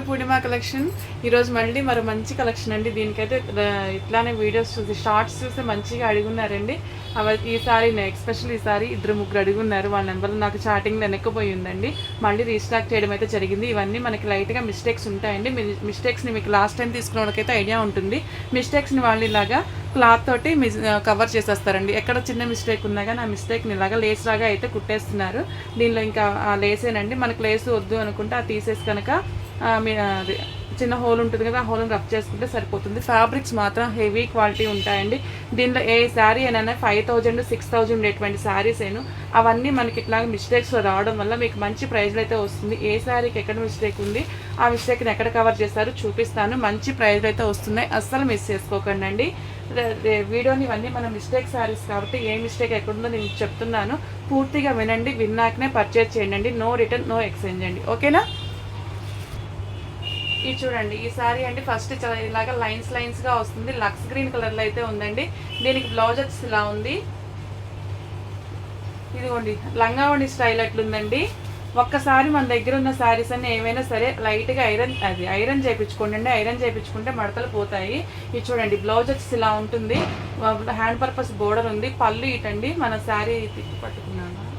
To Purnima collection. ఈరోజు మళ్ళీ మరో మంచి కలెక్షన్ అండి. దీనికైతే ఇట్లానే వీడియోస్ చూసి షార్ట్స్ చూసి మంచిగా అడుగున్నారండి. అవి ఈసారి ఎక్స్పెషల్ ఈసారి ఇద్దరు ముగ్గురు అడుగున్నారు. వాళ్ళ నెంబర్ నాకు చాటింగ్ వెనక్కిపోయి ఉందండి. మళ్ళీ రీస్టాక్ చేయడం అయితే జరిగింది. ఇవన్నీ మనకి లైట్గా మిస్టేక్స్ ఉంటాయండి. మిస్టేక్స్ని మీకు లాస్ట్ టైం తీసుకున్న వాళ్ళకైతే ఐడియా ఉంటుంది. మిస్టేక్స్ని వాళ్ళు ఇలాగా క్లాత్ తోటి కవర్ చేసేస్తారండి. ఎక్కడ చిన్న మిస్టేక్ ఉన్నా కానీ ఆ మిస్టేక్ని ఇలాగా లేస్ లాగా అయితే కుట్టేస్తున్నారు. దీనిలో ఇంకా ఆ లేసేనండి. మనకు లేస్ వద్దు అనుకుంటే అది తీసేసి కనుక అది చిన్న హోల్ ఉంటుంది కదా ఆ హోల్ని రబ్ చేసుకుంటే సరిపోతుంది. ఫ్యాబ్రిక్స్ మాత్రం హెవీ క్వాలిటీ ఉంటాయండి. దీనిలో ఏ శారీ అయినా ఫైవ్ థౌజండ్ సిక్స్ థౌజండ్ ఉండేటువంటి శారీస్ ఏను. అవన్నీ మనకి ఇట్లా మిస్టేక్స్ రావడం వల్ల మీకు మంచి ప్రైజ్లో అయితే వస్తుంది. ఏ శారీకి ఎక్కడ మిస్టేక్ ఉంది ఆ మిస్టేక్ని ఎక్కడ కవర్ చేస్తారో చూపిస్తాను. మంచి ప్రైజ్లో అయితే వస్తున్నాయి. అస్సలు మిస్ చేసుకోకండి అండి. వీడియోని ఇవన్నీ మన మిస్టేక్ శారీస్ కాబట్టి ఏ మిస్టేక్ ఎక్కడుందో నేను చెప్తున్నాను. పూర్తిగా వినండి విన్నాకనే పర్చేజ్ చేయండి నో రిటర్న్ నో ఎక్స్చేంజ్ అండి. ఓకేనా ఇది చూడండి ఈ సారీ అండి ఫస్ట్ చాలా లైన్స్ లైన్స్గా వస్తుంది. లక్స్ గ్రీన్ కలర్లో అయితే ఉందండి. దీనికి బ్లౌజ్ వచ్చి ఇలా ఉంది. ఇదిగోండి లంగావండి స్టైల్ అట్లుందండి ఒక్కసారి మన దగ్గర ఉన్న శారీస్ అన్ని ఏమైనా సరే లైట్గా ఐరన్ అది ఐరన్ చేయించుకోండి అండి. ఐరన్ చేయించుకుంటే మడతలు పోతాయి. ఇది చూడండి బ్లౌజ్ వచ్చి ఇలా ఉంటుంది. హ్యాండ్ పర్పస్ బోర్డర్ ఉంది. పళ్ళు ఇటండి మన శారీ పట్టుకున్నాను.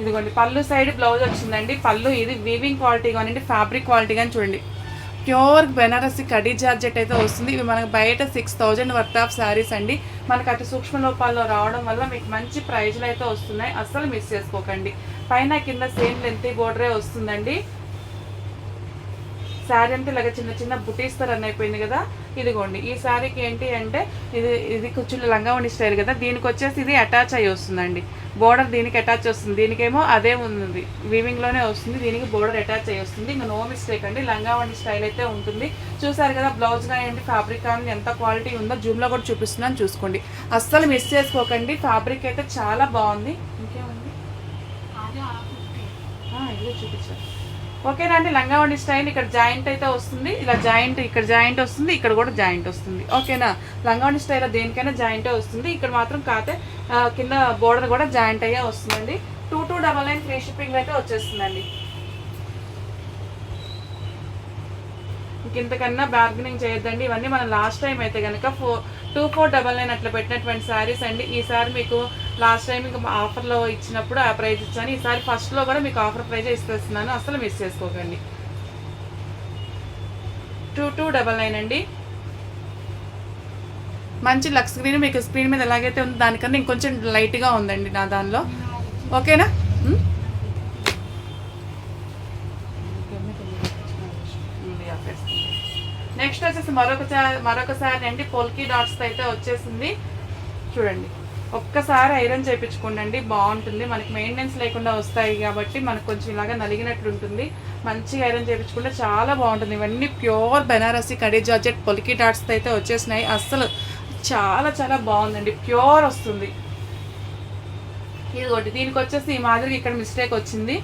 ఇదిగోండి పళ్ళు సైడ్ బ్లౌజ్ వచ్చిందండి. పళ్ళు ఇది వీవింగ్ క్వాలిటీ కానివ్వండి ఫ్యాబ్రిక్ క్వాలిటీ కానీ చూడండి. ప్యూర్ బెనారసి కడీ జార్జెట్ అయితే వస్తుంది. ఇవి మనకు బయట six thousand worth of saris అండి. మనకు అటు సూక్ష్మ లోపాల్లో రావడం వల్ల మీకు మంచి ప్రైజ్లు అయితే వస్తున్నాయి. అస్సలు మిస్ చేసుకోకండి. పైన కింద సేమ్ లెంత్ బోర్డరే వస్తుందండి. శారీ అంటే ఇలాగ చిన్న చిన్న బుటీస్ రన్ అయిపోయింది కదా. ఇదిగోండి ఈ శారీకి ఏంటి అంటే ఇది ఇది కుచ్చులు ఉండి స్టైల్ కదా. దీనికి వచ్చేసి ఇది అటాచ్ అయ్యి వస్తుందండి. బోర్డర్ దీనికి అటాచ్ వస్తుంది. దీనికేమో అదే ఉంది. వీవింగ్లోనే వస్తుంది. దీనికి బోర్డర్ అటాచ్ అయ్యి వస్తుంది. ఇంకా నో మిస్టేక్ అండి. లంగావణి స్టైల్ అయితే ఉంటుంది. చూసారు కదా బ్లౌజ్ కానివ్వండి ఫ్యాబ్రిక్ కానీ ఎంత క్వాలిటీ ఉందో జూమ్లో కూడా చూపిస్తున్నాను. చూసుకోండి. అస్సలు మిస్ చేసుకోకండి. ఫ్యాబ్రిక్ అయితే చాలా బాగుంది. ఇంకేముంది? చూపించారు ఓకేనండి లంగావణి స్టైల్ ఇక్కడ జాయింట్ అయితే వస్తుంది. ఇలా జాయింట్ ఇక్కడ జాయింట్ వస్తుంది ఇక్కడ కూడా జాయింట్ వస్తుంది. ఓకేనా? లంగావణి స్టైల్ దేనికైనా జాయింటే వస్తుంది. ఇక్కడ మాత్రం కాతే కింద బోర్డర్ కూడా జాయింట్ అయ్యే వస్తుందండి. Two two double nine free shipping అయితే వచ్చేస్తుందండి. ఇంతకన్నా బార్గెనింగ్ చేయొద్దండి. ఇవన్నీ మనం లాస్ట్ టైం అయితే కనుక four two four double nine అట్లా పెట్టినటువంటి శారీస్ అండి. ఈసారి మీకు లాస్ట్ టైం ఇంకా ఆఫర్లో ఇచ్చినప్పుడు ఆ ప్రైజ్ ఇచ్చాను. ఈసారి ఫస్ట్లో కూడా మీకు ఆఫర్ ప్రైజే ఇస్తున్నాను అసలు మిస్ చేసుకోకండి. టూ టూ డబల్ నైన్ అండి. మంచి లక్స్ గ్రీన్ మీకు స్క్రీన్ మీద ఎలాగైతే ఉందో దానికన్నా ఇంకొంచెం లైట్గా ఉందండి నా దానిలో. ఓకేనా? నెక్స్ట్ వచ్చేసి మరొక మరొకసారి అండి పొల్కి డాట్స్ అయితే వచ్చేసింది. చూడండి ఒక్కసారి ఐరన్ చేయించుకోండి బాగుంటుంది. మనకి మెయింటెనెన్స్ లేకుండా వస్తాయి కాబట్టి మనకు కొంచెం ఇలాగా నలిగినట్లు ఉంటుంది. మంచిగా ఐరన్ చేయించుకుంటే చాలా బాగుంటుంది. ఇవన్నీ ప్యూర్ బెనారసి కడీ జార్జెట్ పొలికి డాట్స్ అయితే వచ్చేసినాయి. అస్సలు చాలా చాలా బాగుందండి. ప్యూర్ వస్తుంది. ఇదిగోటి దీనికి వచ్చేసి ఈ మాదిరిగా ఇక్కడ మిస్టేక్ వచ్చింది.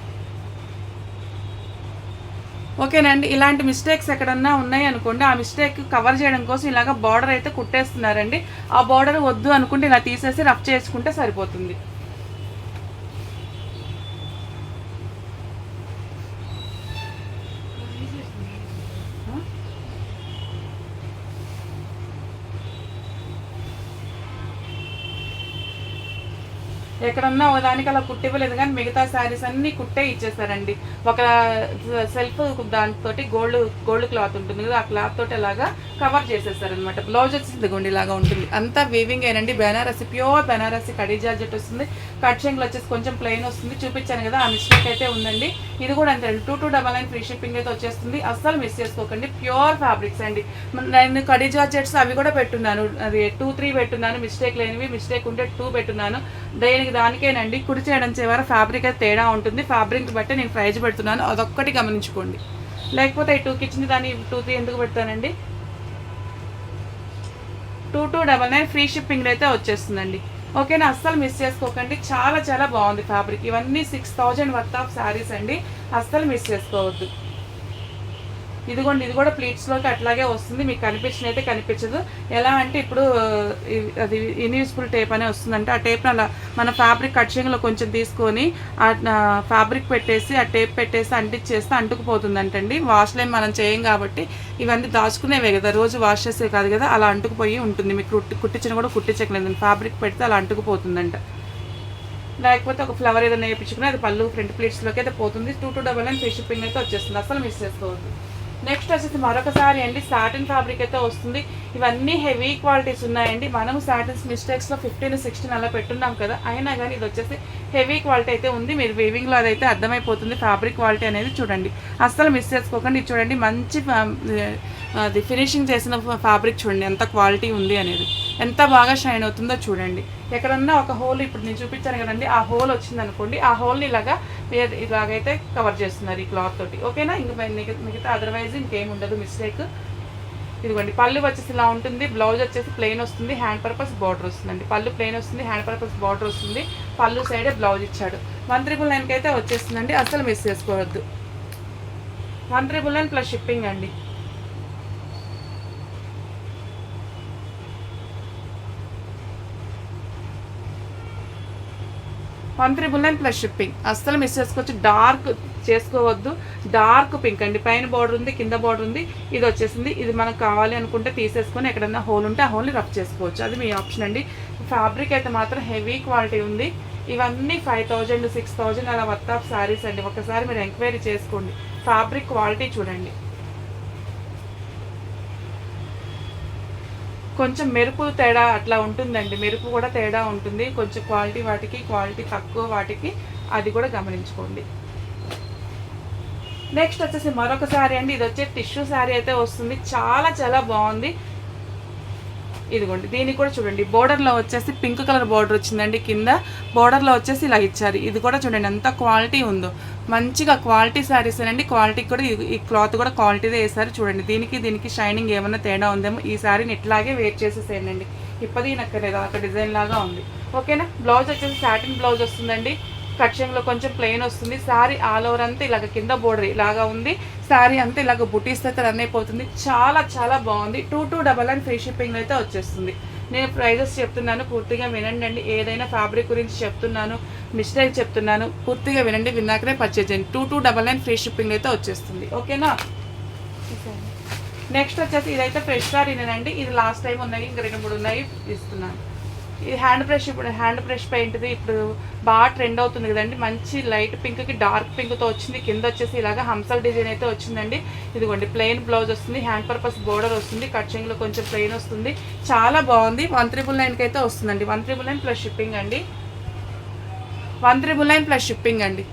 ఓకేనండి ఇలాంటి మిస్టేక్స్ ఎక్కడన్నా ఉన్నాయి అనుకోండి ఆ మిస్టేక్ కవర్ చేయడం కోసం ఇలాగ బార్డర్ అయితే కుట్టేస్తున్నారండి. ఆ బార్డర్ వద్దు అనుకుంటే ఇలా తీసేసి రఫ్ చేసుకుంటే సరిపోతుంది. ఎక్కడన్నా ఓ దానికి అలా కుట్టివ్వలేదు కానీ మిగతా శారీస్ అన్ని కుట్టే ఇచ్చేసారండి ఒక సెల్ఫ్ దానితోటి గోల్డ్ గోల్డ్ క్లాత్ ఉంటుంది కదా ఆ క్లాత్ తోటి అలాగా కవర్ చేసేసారనమాట బ్లౌజ్ వచ్చింది ఇదిగోండి ఇలాగా ఉంటుంది. అంతా వీవింగ్ ఏనండి బెనారసి ప్యూర్ బెనారసి కడీ జార్జెట్ వస్తుంది. కట్ షింగ్లు వచ్చేసి కొంచెం ప్లెయిన్ వస్తుంది. చూపించాను కదా ఆ మిస్టేక్ అయితే ఉందండి. ఇది కూడా అంతే two two double nine free shipping అయితే వచ్చేస్తుంది. అస్సలు మిస్ చేసుకోకండి ప్యూర్ ఫ్యాబ్రిక్స్ అండి. నేను కడీ జార్జెట్స్ అవి కూడా పెట్టున్నాను. అది టూ త్రీ పెట్టున్నాను మిస్టేక్ లేనివి మిస్టేక్ ఉంటే టూ పెట్టున్నాను. దేనికి దానికేనండి కుడి చేయడం చివరి ఫ్యాబ్రిక్ అయితే తేడా ఉంటుంది. ఫ్యాబ్రిక్ బట్టి నేను ప్రైజ్ పెడుతున్నాను. అదొక్కటి గమనించుకోండి. లేకపోతే ఈ టూకి ఇచ్చింది దాన్ని టూ త్రీ ఎందుకు పెడతానండి? Two two double nine free shipping అయితే వచ్చేస్తుందండి. ఓకేనా? అస్సలు మిస్ చేసుకోకండి. చాలా చాలా బాగుంది ఫ్యాబ్రిక్ ఇవన్నీ six thousand worth of saris అండి. అస్సలు మిస్ చేసుకోవద్దు. ఇదిగోండి ఇది కూడా ప్లీట్స్లోకి అట్లాగే వస్తుంది. మీకు కనిపించిన అయితే కనిపించదు. ఎలా అంటే ఇప్పుడు అది ఇన్యూస్ఫుల్ టేప్ అనే వస్తుందంటే. ఆ టేప్ని అలా మన ఫ్యాబ్రిక్ కట్చింగ్లో కొంచెం తీసుకొని ఆ ఫ్యాబ్రిక్ పెట్టేసి ఆ టేప్ పెట్టేసి అంటించేస్తే అంటుకుపోతుందంటండి. వాష్లేం మనం చేయం కాబట్టి ఇవన్నీ దాచుకునేవే కదా. రోజు వాష్ చేసే కాదు కదా. అలా అంటుకుపోయి ఉంటుంది. మీకు కుట్టించిన కూడా కుట్టించకలేదు ఫ్యాబ్రిక్ పెడితే అలా అంటుకుపోతుందంట. లేకపోతే ఒక ఫ్లవర్ ఏదైనా వేయించుకుని అది పళ్ళు ఫ్రంట్ ప్లేట్స్లోకి అయితే పోతుంది. Two two double nine free shipping అయితే వచ్చేస్తుంది. అసలు మిస్ చేసుకోవద్దు. నెక్స్ట్ వచ్చేసి మరొకసారి అండి సాటిన్ ఫ్యాబ్రిక్ అయితే వస్తుంది. ఇవన్నీ హెవీ క్వాలిటీస్ ఉన్నాయండి. మనము సాటిన్స్ మిస్టేక్స్లో ఫిఫ్టీన్ సిక్స్టీన్ అలా పెట్టున్నాం కదా అయినా కానీ ఇది వచ్చేసి హెవీ క్వాలిటీ అయితే ఉంది. మీరు వీవింగ్లో అదైతే అర్థమైపోతుంది. ఫ్యాబ్రిక్ క్వాలిటీ అనేది చూడండి. అస్సలు మిస్ చేసుకోకండి. చూడండి మంచి అది ఫినిషింగ్ చేసిన ఫ్యాబ్రిక్ చూడండి ఎంత క్వాలిటీ ఉంది అనేది. ఎంత బాగా షైన్ అవుతుందో చూడండి. ఎక్కడన్నా ఒక హోల్ ఇప్పుడు నేను చూపించాను కదండి ఆ హోల్ వచ్చింది అనుకోండి ఆ హోల్ని ఇలాగా ఇలాగైతే కవర్ చేస్తున్నారు ఈ క్లాత్ తోటి. ఓకేనా? ఇంకా మిగతా- మిగతా అదర్వైజ్ ఇంకేం ఉండదు మిస్టేక్ ఇదిగోండి పళ్ళు వచ్చేసి ఇలా ఉంటుంది బ్లౌజ్ వచ్చేసి ప్లెయిన్ వస్తుంది హ్యాండ్ పర్పస్ బార్డర్ వస్తుందండి. పళ్ళు ప్లెయిన్ వస్తుంది హ్యాండ్ పర్పస్ బార్డర్ వస్తుంది పళ్ళు సైడే బ్లౌజ్ ఇచ్చాడు. వన్ త్రిబుల్ నైన్కి అయితే వచ్చేస్తుందండి అసలు మిస్ చేసుకోవద్దు. One triple nine plus shipping అండి. One triple nine plus shipping అస్సలు మిస్ చేసుకోవచ్చు. డార్క్ చేసుకోవద్దు. డార్క్ పింక్ అండి. పైన బార్డర్ ఉంది కింద బార్డర్ ఉంది. ఇది వచ్చేసింది. ఇది మనకు కావాలి అనుకుంటే తీసేసుకొని ఎక్కడైనా హోల్ ఉంటే ఆ హోల్ని రఫ్ చేసుకోవచ్చు. అది మీ ఆప్షన్ అండి. ఫ్యాబ్రిక్ అయితే మాత్రం హెవీ క్వాలిటీ ఉంది. ఇవన్నీ ఫైవ్ థౌజండ్ సిక్స్ థౌజండ్ అలా వర్త్ ఆఫ్ శారీస్ అండి. ఒకసారి మీరు ఎంక్వైరీ చేసుకోండి. ఫ్యాబ్రిక్ క్వాలిటీ చూడండి. కొంచెం మెరుపు తేడా అట్లా ఉంటుందండి. మెరుపు కూడా తేడా ఉంటుంది. కొంచెం క్వాలిటీ వాటికి క్వాలిటీ తక్కువ వాటికి అది కూడా గమనించుకోండి. నెక్స్ట్ వచ్చేసి మరొక శారీ అండి. ఇది వచ్చే టిష్యూ శారీ అయితే వస్తుంది. చాలా చాలా బాగుంది. ఇదిగోండి. దీనికి కూడా చూడండి. బోర్డర్లో వచ్చేసి పింక్ కలర్ బోర్డర్ వచ్చిందండి కింద. బోర్డర్లో వచ్చేసి ఇలా ఇచ్చారు. ఇది కూడా చూడండి ఎంత క్వాలిటీ ఉందో. మంచిగా క్వాలిటీ శారీస్ అండి క్వాలిటీ కూడా ఈ క్లాత్ కూడా క్వాలిటీదే వేసారు చూడండి దీనికి దీనికి షైనింగ్ ఏమైనా తేడా ఉందేమో ఈ శారీని ఇట్లాగే వెయిట్ చేసేసేయండి ఇప్పది నక్కలేదు ఒక డిజైన్ లాగా ఉంది. ఓకేనా? బ్లౌజ్ వచ్చేసి సాటిన్ బ్లౌజ్ వస్తుందండి. కక్షంలో కొంచెం ప్లెయిన్ వస్తుంది. శారీ ఆల్ ఓవర్ అంతా ఇలాగ కింద బోర్డర్ ఇలాగా ఉంది. శారీ అంతా ఇలాగ బుటీస్ అయితే రన్ అయిపోతుంది. చాలా చాలా బాగుంది. Two two double and free shipping అయితే వచ్చేస్తుంది. నేను ప్రైజెస్ చెప్తున్నాను పూర్తిగా వినండి అండి. ఏదైనా ఫ్యాబ్రిక్ గురించి చెప్తున్నాను మిస్టేక్ చెప్తున్నాను పూర్తిగా వినండి. విన్నాకనే పర్చేజ్ చేయండి. Two two double nine free shipping అయితే వచ్చేస్తుంది. ఓకేనా నెక్స్ట్ వచ్చేసి ఇదైతే ఫ్రెష్ సారీనేనండి ఇది లాస్ట్ టైం ఉన్నాయి. ఇంకా రెండు మూడు ఉన్నాయి. ఇస్తున్నాను. ఇది హ్యాండ్ బ్రష్ ఇప్పుడు హ్యాండ్ బ్రష్ పెయింట్ది ఇప్పుడు బాగా ట్రెండ్ అవుతుంది కదండి. మంచి లైట్ పింక్కి డార్క్ పింక్తో వచ్చింది. కింద వచ్చేసి ఇలాగ హంసల్ డిజైన్ అయితే వచ్చిందండి. ఇదిగోండి ప్లెయిన్ బ్లౌజ్ వస్తుంది. హ్యాండ్ పర్పస్ బోర్డర్ వస్తుంది. కట్చింగ్లో కొంచెం ప్లెయిన్ వస్తుంది. చాలా బాగుంది. వన్ త్రిబుల్ నైన్కి అయితే వస్తుందండి. One triple nine plus shipping అండి. One triple nine plus shipping అండి.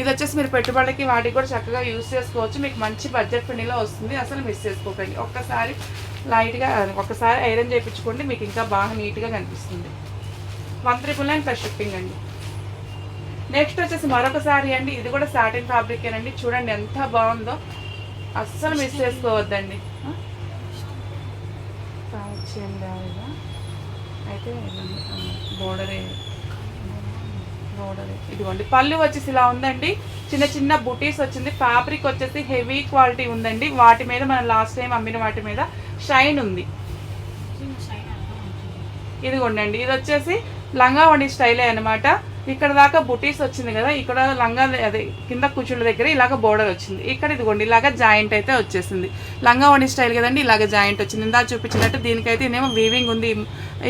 ఇది వచ్చేసి మీరు పెట్టుబడికి వాటికి కూడా చక్కగా యూస్ చేసుకోవచ్చు. మీకు మంచి బడ్జెట్ ఫ్రెండ్లీలో వస్తుంది. అసలు మిస్ చేసుకోకండి. ఒక్కసారి లైట్గా ఒక్కసారి ఐరన్ చేయించుకోండి మీకు ఇంకా బాగా నీట్గా కనిపిస్తుంది. One triple nine plus shipping అండి. నెక్స్ట్ వచ్చేసి మరొక సారీ అండి ఇది కూడా సాటిన్ ఫ్యాబ్రిక్ అండి చూడండి ఎంత బాగుందో. అస్సలు మిస్ చేసుకోవద్దండి. అయితే బోర్డరే బోర్డరే ఇదిగోండి పళ్ళు వచ్చేసి ఇలా ఉందండి. చిన్న చిన్న బుటీస్ వచ్చింది. ఫ్యాబ్రిక్ వచ్చేసి హెవీ క్వాలిటీ ఉందండి. వాటి మీద మనం లాస్ట్ టైం అమ్మిన వాటి మీద షైన్ ఉంది. ఇదిగోండి ఇది వచ్చేసి లంగా వండి స్టైలే అనమాట ఇక్కడ దాకా బుటీస్ వచ్చింది కదా ఇక్కడ లంగా అదే కింద కుచ్చుళ్ళ దగ్గర ఇలాగ బోర్డర్ వచ్చింది. ఇక్కడ ఇదిగోండి ఇలాగ జాయింట్ అయితే వచ్చేసింది. లంగా వండి స్టైల్ కదండి ఇలాగ జాయింట్ వచ్చింది. ఇందా చూపించినట్టు దీనికైతే ఏమో వీవింగ్ ఉంది.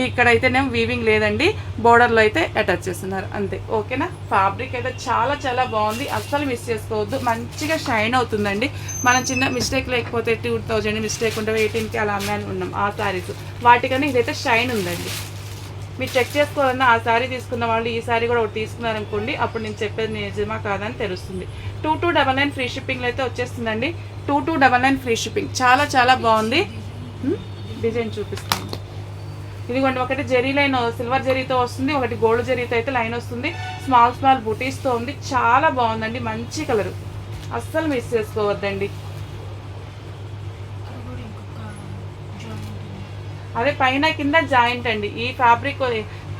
ఇక్కడైతేనేమో వీవింగ్ లేదండి బోర్డర్లో అయితే అటాచ్ చేస్తున్నారు. అంతే ఓకేనా? ఫ్యాబ్రిక్ అయితే చాలా చాలా బాగుంది. అస్సలు మిస్ చేసుకోవద్దు. మంచిగా షైన్ అవుతుందండి. మనం చిన్న మిస్టేక్ లేకపోతే టూ థౌజండ్ మిస్టేక్ ఉంటే ఎయిటీన్కి అలా అమ్మాని ఉన్నాం. ఆ శారీస్ వాటికన్నా ఇదైతే షైన్ ఉందండి. మీరు చెక్ చేసుకోవాలన్నా ఆ శారీ తీసుకున్న వాళ్ళు ఈ శారీ కూడా ఒకటి తీసుకున్నారనుకోండి అప్పుడు నేను చెప్పేది నిజమా కాదని తెలుస్తుంది. Two two double nine free షిప్పింగ్లో అయితే వచ్చేస్తుందండి. Two two double nine free shipping చాలా చాలా బాగుంది. Hmm? డిజైన్ చూపిస్తాను ఇదిగోండి ఒకటి జెరీ లైన్ సిల్వర్ జెరీతో వస్తుంది ఒకటి గోల్డ్ జెరీతో అయితే లైన్ వస్తుంది. స్మాల్ స్మాల్ బుటీస్తో ఉంది. చాలా బాగుందండి మంచి కలరు. అస్సలు మిస్ చేసుకోవద్దండి. అదే పైన కింద జాయింట్ అండి. ఈ ఫ్యాబ్రిక్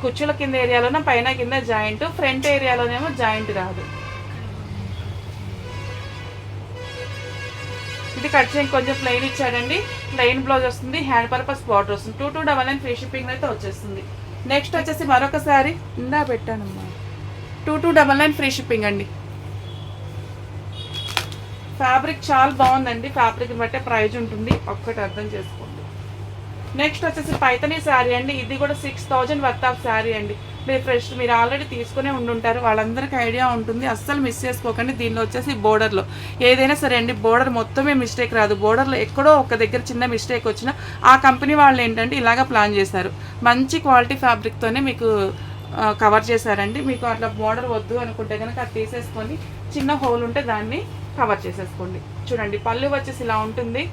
కుచ్చుల కింద ఏరియాలోనే పైన కింద జాయింట్ ఫ్రంట్ ఏరియాలోనేమో జాయింట్ రాదు. ఇది కట్ చేయండి కొంచెం ప్లెయిన్ ఇచ్చాడండి. ప్లెయిన్ బ్లౌజ్ వస్తుంది హ్యాండ్ పర్పస్ బార్డర్ వస్తుంది. Two two double nine free shipping అయితే వచ్చేస్తుంది. నెక్స్ట్ వచ్చేసి మరొక శారీ. ఇందా పెట్టానమ్మా. Two two double nine free shipping అండి. ఫ్యాబ్రిక్ చాలా బాగుందండి. ఫ్యాబ్రిక్ బట్టే ప్రైజ్ ఉంటుంది. ఒక్కటి అర్థం చేసుకోండి. నెక్స్ట్ వచ్చేసి పైతనీ శారీ అండి. ఇది కూడా six thousand worth of sari అండి. మీరు ఫ్రెష్ మీరు ఆల్రెడీ తీసుకునే ఉండుంటారు. వాళ్ళందరికీ ఐడియా ఉంటుంది. అస్సలు మిస్ చేసుకోకండి. దీనిలో వచ్చేసి బోర్డర్లో ఏదైనా సరే అండి బోర్డర్ మొత్తమే మిస్టేక్ రాదు. బోర్డర్లో ఎక్కడో ఒక దగ్గర చిన్న మిస్టేక్ వచ్చినా ఆ కంపెనీ వాళ్ళు ఏంటంటే ఇలాగ ప్లాన్ చేశారు. మంచి క్వాలిటీ ఫ్యాబ్రిక్తోనే మీకు కవర్ చేశారండి. మీకు అట్లా బోర్డర్ వద్దు అనుకుంటే కనుక అది తీసేసుకొని చిన్న హోల్ ఉంటే దాన్ని కవర్ చేసేసుకోండి. చూడండి పళ్ళు వచ్చేసి ఇలా ఉంటుంది.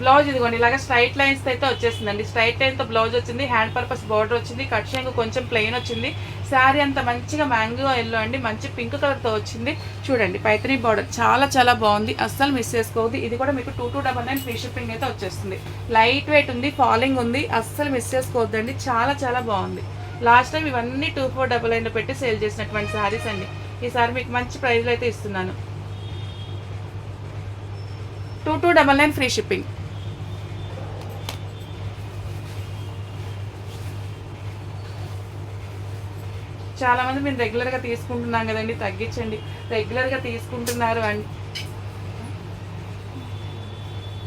బ్లౌజ్ ఇదిగోండి ఇలాగ స్ట్రైట్ లైన్స్ అయితే వచ్చేసిందండి. స్ట్రైట్ లైన్తో బ్లౌజ్ వచ్చింది హ్యాండ్ పర్పస్ బార్డర్ వచ్చింది కట్ షేంగ్ కొంచెం ప్లెయిన్ వచ్చింది. శారీ అంత మంచిగా మ్యాంగో ఎల్లో అండి మంచి పింక్ కలర్తో వచ్చింది. చూడండి పైతనీ బార్డర్ చాలా చాలా బాగుంది. అస్సలు మిస్ చేసుకోవద్దు. ఇది కూడా మీకు two two double nine free shipping అయితే వచ్చేస్తుంది. లైట్ వెయిట్ ఉంది ఫాలింగ్ ఉంది అస్సలు మిస్ చేసుకోవద్దండి. చాలా చాలా బాగుంది. లాస్ట్ టైం ఇవన్నీ టూ ఫోర్ డబల్ నైన్లో పెట్టి సేల్ చేసినటువంటి శారీస్ అండి. ఈసారి మీకు మంచి ప్రైస్లో అయితే ఇస్తున్నాను. Two two double nine free shipping చాలా మంది మేము రెగ్యులర్గా తీసుకుంటున్నాం కదండి తగ్గించండి. రెగ్యులర్గా తీసుకుంటున్నారు అండ్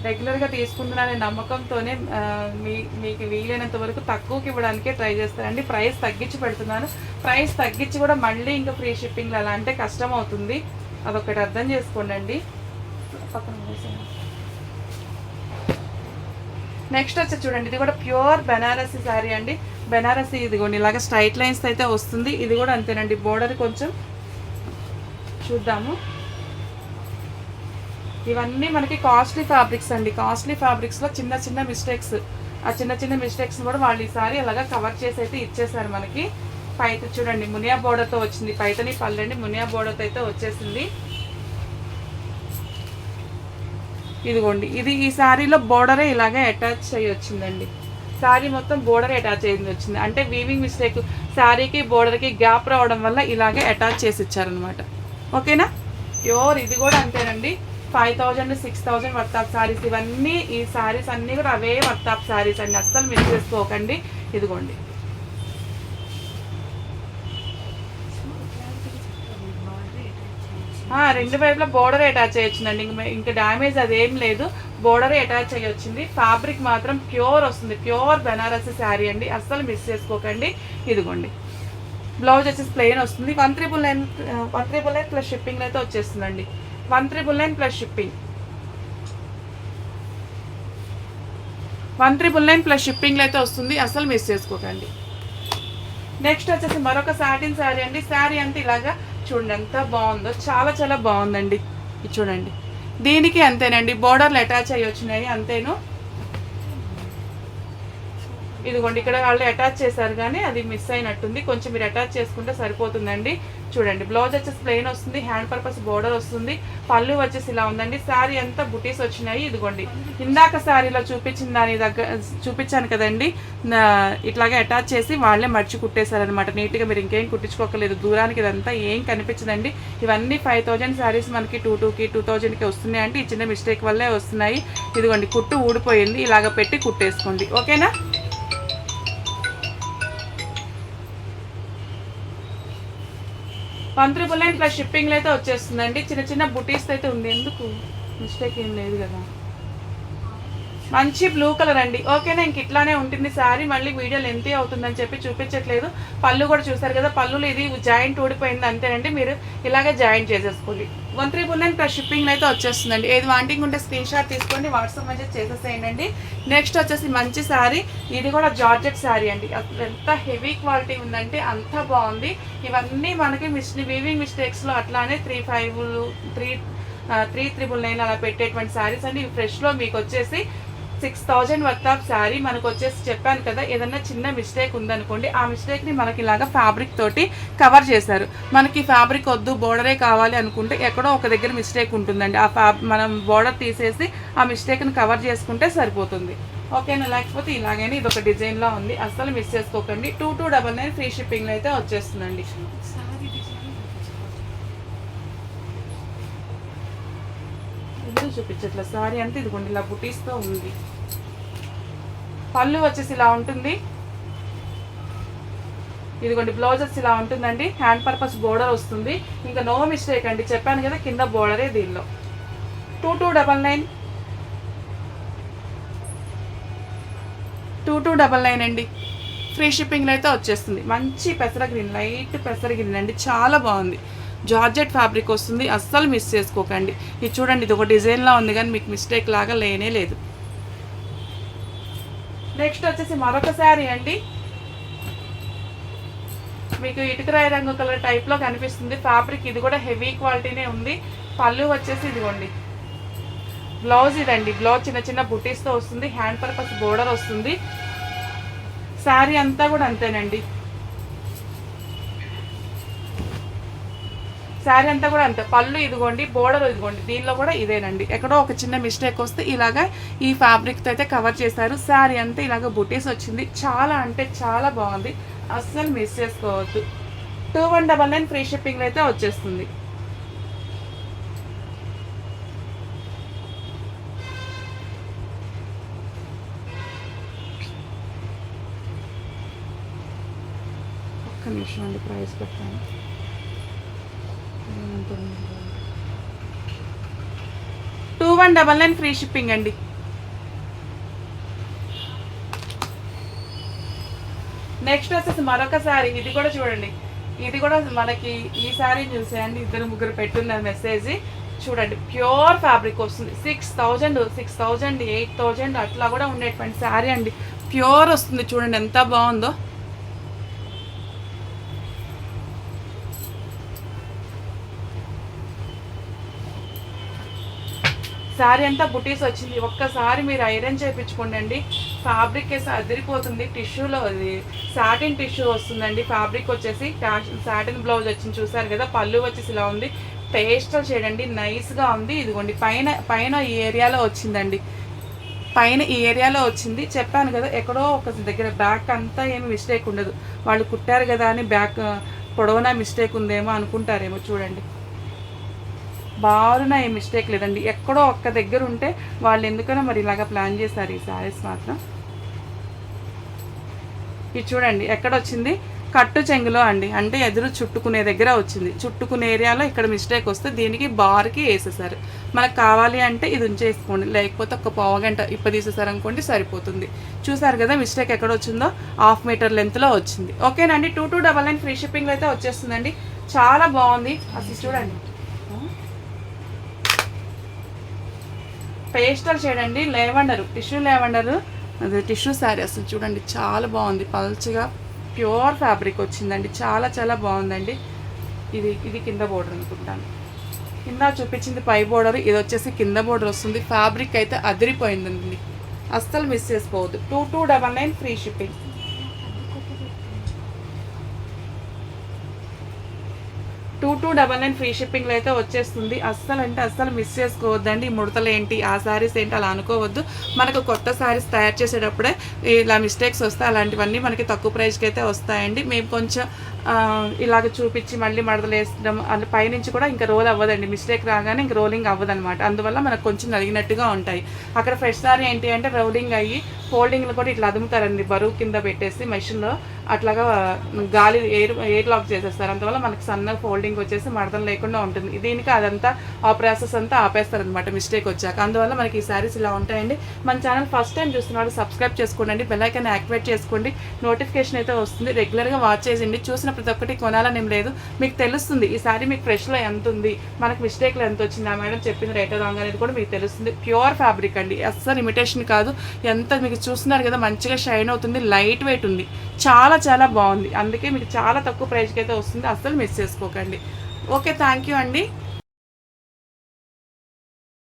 రెగ్యులర్గా తీసుకుంటున్నారనే నమ్మకంతోనే మీ మీకు వీలైనంత వరకు తక్కువకి ఇవ్వడానికే ట్రై చేస్తారండి. ప్రైస్ తగ్గించి పెడుతున్నాను. ప్రైస్ తగ్గించి కూడా మళ్ళీ ఇంకా ఫ్రీ షిప్పింగ్ అలా అంటే కష్టం అవుతుంది. అదొకటి అర్థం చేసుకోండి పక్కన నెక్స్ట్ వచ్చి చూడండి. ఇది కూడా ప్యూర్ బెనారసీ శారీ అండి. బెనారసీ ఇదిగోండి ఇలాగ స్ట్రైట్ లైన్స్ అయితే వస్తుంది. ఇది కూడా అంతేనండి. బోర్డర్ కొంచెం చూద్దాము. ఇవన్నీ మనకి కాస్ట్లీ ఫ్యాబ్రిక్స్ అండి. కాస్ట్లీ ఫ్యాబ్రిక్స్లో చిన్న చిన్న మిస్టేక్స్ ఆ చిన్న చిన్న మిస్టేక్స్ కూడా వాళ్ళు ఈసారి అలాగా కవర్ చేసి అయితే ఇచ్చేసారు మనకి. పైత చూడండి మునియా బోర్డర్తో వచ్చింది. పైతని పళ్ళండి మునియా బోర్డర్తో అయితే వచ్చేసింది. ఇదిగోండి. ఇది ఈ శారీలో బోర్డరే ఇలాగే అటాచ్ అయ్యి వచ్చిందండి. శారీ మొత్తం బోర్డర్ అటాచ్ అయింది వచ్చింది. అంటే వీవింగ్ మిస్టేక్ శారీకి బోర్డర్కి గ్యాప్ రావడం వల్ల ఇలాగే అటాచ్ చేసి ఇచ్చారనమాట ఓకేనా? ప్యూర్ ఇది కూడా అంతేనండి. Five thousand six thousand worth of saris ఇవన్నీ ఈ శారీస్ అన్నీ కూడా అవే వర్తాప్ శారీస్ అండి. అస్సలు మిస్ చేసుకోకండి. ఇదిగోండి ఆ, రెండు వైపులా బోర్డర్ అటాచ్ చేయొచ్చునండి ఇంక ఇంకా డ్యామేజ్ అదేం లేదు. బోర్డర్ అటాచ్ అయ్యి వచ్చింది ఫ్యాబ్రిక్ మాత్రం ప్యూర్ వస్తుంది. ప్యూర్ బెనారస్ శారీ అండి. అస్సలు మిస్ చేసుకోకండి. ఇదిగోండి. బ్లౌజ్ వచ్చేసి ప్లెయిన్ వస్తుంది. One triple nine one triple nine plus shipping అయితే వచ్చేస్తుందండి. One triple nine plus shipping one triple nine plus షిప్పింగ్లో అయితే వస్తుంది. అస్సలు మిస్ చేసుకోకండి. నెక్స్ట్ వచ్చేసి మరొక సాటిన్ శారీ అండి. శారీ అంతా ఇలాగా చూడండి ఎంత బాగుందో చాలా చాలా బాగుందండి. ఇది చూడండి. దీనికి అంతేనండి బోర్డర్లు అటాచ్ అయ్యి వచ్చినాయి అంతేను. ఇదిగోండి ఇక్కడ వాళ్ళు అటాచ్ చేశారు కానీ అది మిస్ అయినట్టుంది. కొంచెం మీరు అటాచ్ చేసుకుంటే సరిపోతుందండి. చూడండి బ్లౌజ్ వచ్చేసి ప్లెయిన్ వస్తుంది హ్యాండ్ పర్పస్ బోర్డర్ వస్తుంది పళ్ళు వచ్చేసి ఇలా ఉందండి. శారీ అంతా బుటీస్ వచ్చినాయి. ఇదిగోండి ఇందాక శారీలో చూపించిన దాని దగ్గర చూపించాను కదండి. ఇట్లాగే అటాచ్ చేసి వాళ్ళే మర్చి కుట్టేశారనమాట నీట్గా మీరు ఇంకేం కుట్టించుకోకలేదు. దూరానికి ఇదంతా ఏం కనిపించదండి. ఇవన్నీ ఫైవ్ థౌజండ్ శారీస్ మనకి టూ టూకి టూ థౌజండ్కి వస్తున్నాయి అంటే ఈ చిన్న మిస్టేక్ వల్లే వస్తున్నాయి. ఇదిగోండి కుట్టు ఊడిపోయింది. ఇలాగ పెట్టి కుట్టేసుకోండి. ఓకేనా? వన్ త్రిబుల్ నైన్ ప్లస్ షిప్పింగ్లో అయితే వచ్చేస్తుందండి. చిన్న చిన్న బుటీస్ అయితే ఉంది. ఎందుకు? మిస్టేక్ ఏం లేదు కదా. మంచి బ్లూ కలర్ అండి. ఓకేనా? ఇంక ఇట్లానే ఉంటుంది శారీ. మళ్ళీ వీడియో లెంత్ అవుతుందని చెప్పి చూపించట్లేదు. పళ్ళు కూడా చూసారు కదా. పళ్ళులు ఇది జాయింట్ ఊడిపోయింది అంతేనండి. మీరు ఇలాగే జాయింట్ చేసేసుకోండి. One triple nine plus shipping అయితే వచ్చేస్తుందండి. ఏది వాంటింగ్ ఉంటే స్క్రీన్ షాట్ తీసుకోండి వాట్సాప్ మెసేజ్ చేసేసేయండి నెక్స్ట్ వచ్చేసి మంచి శారీ ఇది కూడా జార్జెట్ శారీ అండి. అసలు ఎంత హెవీ క్వాలిటీ ఉందంటే అంత బాగుంది. ఇవన్నీ మనకి మిస్ వీవింగ్ మిస్టేక్స్లో అట్లానే three five three three triple nine అలా పెట్టేటువంటి శారీస్ అండి. ఇవి ఫ్రెష్లో మీకు వచ్చేసి six thousand worth of sari మనకు వచ్చేసి చెప్పాను కదా ఏదన్నా చిన్న మిస్టేక్ ఉందనుకోండి ఆ మిస్టేక్ని మనకి ఇలాగా ఫ్యాబ్రిక్ తోటి కవర్ చేశారు. మనకి ఫ్యాబ్రిక్ వద్దు బోర్డరే కావాలి అనుకుంటే ఎక్కడో ఒక దగ్గర మిస్టేక్ ఉంటుందండి. ఆ ఫ్యాబ్ మనం బోర్డర్ తీసేసి ఆ మిస్టేక్ని కవర్ చేసుకుంటే సరిపోతుంది. ఓకేనా? లేకపోతే ఇలాగైనా ఇది ఒక డిజైన్లో ఉంది. అస్సలు మిస్ చేసుకోకండి. Two two double nine free షిప్పింగ్లో అయితే వచ్చేస్తుందండి సారీ డిజైన్ ఇది చూపించట్ల. సారీ అంతా ఇదిగోండి ఇలా బుటీస్తో ఉంది. పళ్ళు వచ్చేసి ఇలా ఉంటుంది. ఇదిగోండి బ్లౌజెస్ ఇలా ఉంటుందండి. హ్యాండ్ పర్పస్ బోర్డర్ వస్తుంది. ఇంకా నో మిస్టేక్ అండి చెప్పాను కదా కింద బోర్డరే దీనిలో. Two two double nine. Two two double nine అండి. ఫ్రీ షిప్పింగ్లో అయితే వచ్చేస్తుంది. మంచి పెసర గ్రీన్ లైట్ పెసర గ్రీన్ అండి. చాలా బాగుంది. జార్జెట్ ఫ్యాబ్రిక్ వస్తుంది అస్సలు మిస్ చేసుకోకండి. ఇది చూడండి ఇది ఒక డిజైన్లా ఉంది కానీ మీకు మిస్టేక్ లాగా లేనే లేదు. నెక్స్ట్ వచ్చేసి మరొక శారీ అండి. మీకు ఇటుకరాయి రంగు కలర్ టైప్లో కనిపిస్తుంది. ఫ్యాబ్రిక్ ఇది కూడా హెవీ క్వాలిటీనే ఉంది. పళ్ళు వచ్చేసి ఇదిగోండి. బ్లౌజ్ ఇదండి. బ్లౌజ్ చిన్న చిన్న బుటీస్తో వస్తుంది. హ్యాండ్ పర్పస్ బోర్డర్ వస్తుంది. శారీ అంతా కూడా అంతేనండి. శారీ అంతా కూడా అంతే. పళ్ళు ఇదిగోండి బోర్డర్ ఇదిగోండి దీనిలో కూడా ఇదేనండి. ఎక్కడో ఒక చిన్న మిస్టేక్ వస్తే ఇలాగా ఈ ఫ్యాబ్రిక్తో అయితే కవర్ చేశారు. శారీ అంతా ఇలాగ బుటీస్ వచ్చింది. చాలా అంటే చాలా బాగుంది. అస్సలు మిస్ చేసుకోవద్దు. Two one double nine free షిప్పింగ్లో అయితే వచ్చేస్తుంది. ఒక్క నిమిషం అండి ప్రైస్ పెట్టాను. Two one double nine free shipping అండి. నెక్స్ట్ వచ్చేసి మరొక శారీ ఇది కూడా చూడండి. ఇది కూడా మనకి ఈ శారీ చూసేయండి. ఇద్దరు ముగ్గురు పెట్టున్నారు మెసేజ్ చూడండి. ప్యూర్ ఫ్యాబ్రిక్ వస్తుంది. Six thousand six thousand eight thousand అట్లా కూడా ఉండేటువంటి శారీ అండి. ప్యూర్ వస్తుంది. చూడండి ఎంత బాగుందో. శారీ అంతా బుటీస్ వచ్చింది. ఒక్కసారి మీరు ఐరన్ చేయించుకోండి ఫ్యాబ్రిక్ వేసి అదిరిపోతుంది. టిష్యూలో అది సాటిన్ టిష్యూ వస్తుందండి. ఫ్యాబ్రిక్ వచ్చేసి సాటిన్ బ్లౌజ్ వచ్చింది. చూసారు కదా పళ్ళు వచ్చేసి ఇలా ఉంది. పేస్టల్ చేయండి నైస్గా ఉంది. ఇదిగోండి పైన పైన ఈ ఏరియాలో వచ్చిందండి. పైన ఈ ఏరియాలో వచ్చింది. చెప్పాను కదా ఎక్కడో ఒక దగ్గర బ్యాక్ అంతా ఏమి మిస్టేక్ ఉండదు. వాళ్ళు కుట్టారు కదా అని బ్యాక్ పొడవునా మిస్టేక్ ఉందేమో అనుకుంటారేమో చూడండి. బారున ఏం మిస్టేక్ లేదండి. ఎక్కడో ఒక్క దగ్గర ఉంటే వాళ్ళు ఎందుకనో మరి ఇలాగా ప్లాన్ చేశారు. ఈ శారీస్ మాత్రం. ఇది చూడండి ఎక్కడ వచ్చింది? కట్టు చెంగులో అండి. అంటే ఎదురు చుట్టుకునే దగ్గర వచ్చింది. చుట్టుకునే ఏరియాలో ఇక్కడ మిస్టేక్ వస్తే దీనికి బార్కి వేసేసారు మనకు కావాలి అంటే ఇది ఉంచేసుకోండి. లేకపోతే ఒక పావుగంట ఇప్ప తీసేసారు అనుకోండి సరిపోతుంది. చూసారు కదా మిస్టేక్ ఎక్కడ వచ్చిందో? హాఫ్ మీటర్ లెంత్లో వచ్చింది. ఓకేనండి. Two two double nine free షిప్పింగ్లో అయితే వచ్చేస్తుందండి. చాలా బాగుంది. అసలు చూడండి. పేస్టల్ షేడ్ అండి లేవండరు టిష్యూ లేవండరు. అది టిష్యూ శారీ అసలు చూడండి చాలా బాగుంది. పల్చగా ప్యూర్ ఫ్యాబ్రిక్ వచ్చిందండి. చాలా చాలా బాగుందండి. ఇది ఇది కింద బోర్డర్ అనుకుంటాను. కింద చూపించింది పై బోర్డర్. ఇది వచ్చేసి కింద బోర్డర్ వస్తుంది. ఫ్యాబ్రిక్ అయితే అదిరిపోయిందండి. అస్సలు మిస్ చేసుకోవద్దు. Two two double nine free shipping. Two two double nine free షిప్పింగ్లో అయితే వచ్చేస్తుంది. అస్సలు అంటే అస్సలు మిస్ చేసుకోవద్దండి. ఈ ముడతలు ఏంటి ఆ శారీస్ ఏంటి? అలా అనుకోవద్దు. మనకు కొత్త శారీస్ తయారు చేసేటప్పుడే ఇలా మిస్టేక్స్ వస్తాయి అలాంటివన్నీ మనకి తక్కువ ప్రైస్కి అయితే వస్తాయండి. మేము కొంచెం ఇలాగ చూపించి మళ్ళీ మడతలు వేసడం అలా పైనుంచి కూడా ఇంకా రోల్ అవ్వదండి. మిస్టేక్ రాగానే ఇంక రోలింగ్ అవ్వదన్నమాట. అందువల్ల మనకు కొంచెం నలిగినట్టుగా ఉంటాయి. అక్కడ ఫ్రెష్ సారీ ఏంటి అంటే రోలింగ్ అయ్యి ఫోల్డింగ్లు కూడా ఇట్లా అదుముతారండి. బరువు కింద పెట్టేసి మెషిన్లో అట్లాగా గాలి ఎయిర్ ఎయిర్ లాక్ చేసేస్తారు. అందువల్ల మనకి సన్న ఫోల్డింగ్ వచ్చేసి మడతలు లేకుండా ఉంటుంది. దీనికి అదంతా ఆ ప్రాసెస్ అంతా ఆపేస్తారనమాట మిస్టేక్ వచ్చాక. అందువల్ల మనకి ఈ శారీస్ ఇలా ఉంటాయండి. మన ఛానల్ ఫస్ట్ టైం చూస్తున్నారు సబ్స్క్రైబ్ చేసుకోండి బెల్లైకన్ యాక్టివేట్ చేసుకోండి. నోటిఫికేషన్ అయితే వస్తుంది. రెగ్యులర్గా వాచ్ చేయండి. చూసిన ప్రతి ఒక్కటి కొనాలని లేదు. మీకు తెలుస్తుంది ఈ శారీ మీకు ఫ్రెష్లో ఎంత ఉంది? మనకి మిస్టేక్లో ఎంత వచ్చింది? ఆ మేడం చెప్పింది రేట్ రాంగ్ అనేది కూడా మీకు తెలుస్తుంది. ప్యూర్ ఫ్యాబ్రిక్ అండి. అస్సలు ఇమిటేషన్ కాదు. ఎంత మీకు చూస్తున్నారు కదా మంచిగా షైన్ అవుతుంది లైట్ వెయిట్ ఉంది. చాలా చాలా బాగుంది. అందుకే మీకు చాలా తక్కువ ప్రైస్కి అయితే వస్తుంది. అస్సలు మిస్ చేసుకోకండి. ఓకే థ్యాంక్ యూ అండి.